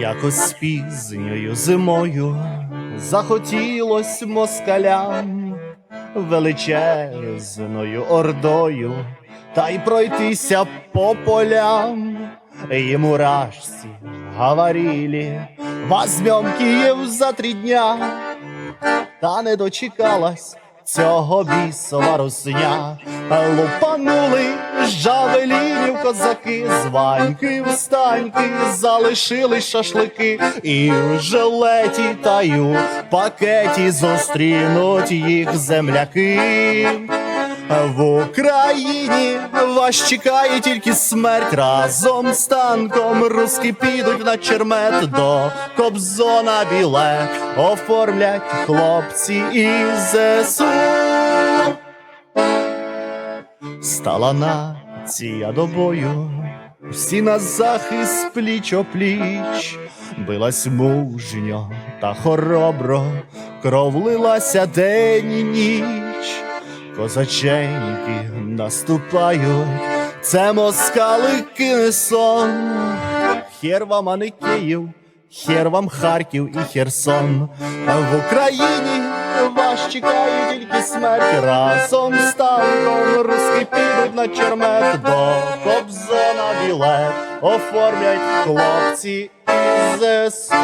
Якось пізньою зимою захотілось москалям величезною ордою та й пройтися по полям. І мурашці говорили, возьмем Київ за три дня, та не дочекалась цього бісова русня. Лупанули жавелінів козаки, званьки встаньки, залишили шашлики, і в жилеті та й у пакеті зустрінуть їх земляки. В Україні вас чекає тільки смерть разом з танком. Руски підуть на чермет до Кобзона біле, оформлять хлопці із ЗСУ. Стала нація до бою, всі на захист пліч опліч, билась мужньо та хоробро, кров лилася день і ніч. Козаченьки наступають, це москалики не сон. Хер вам, а не Київ, хер вам Харків і Херсон. В Україні вас чекає тільки смерть. Разом з танком руски підуть на чермет до Кобзона білет, оформлять хлопці із ЗСУ.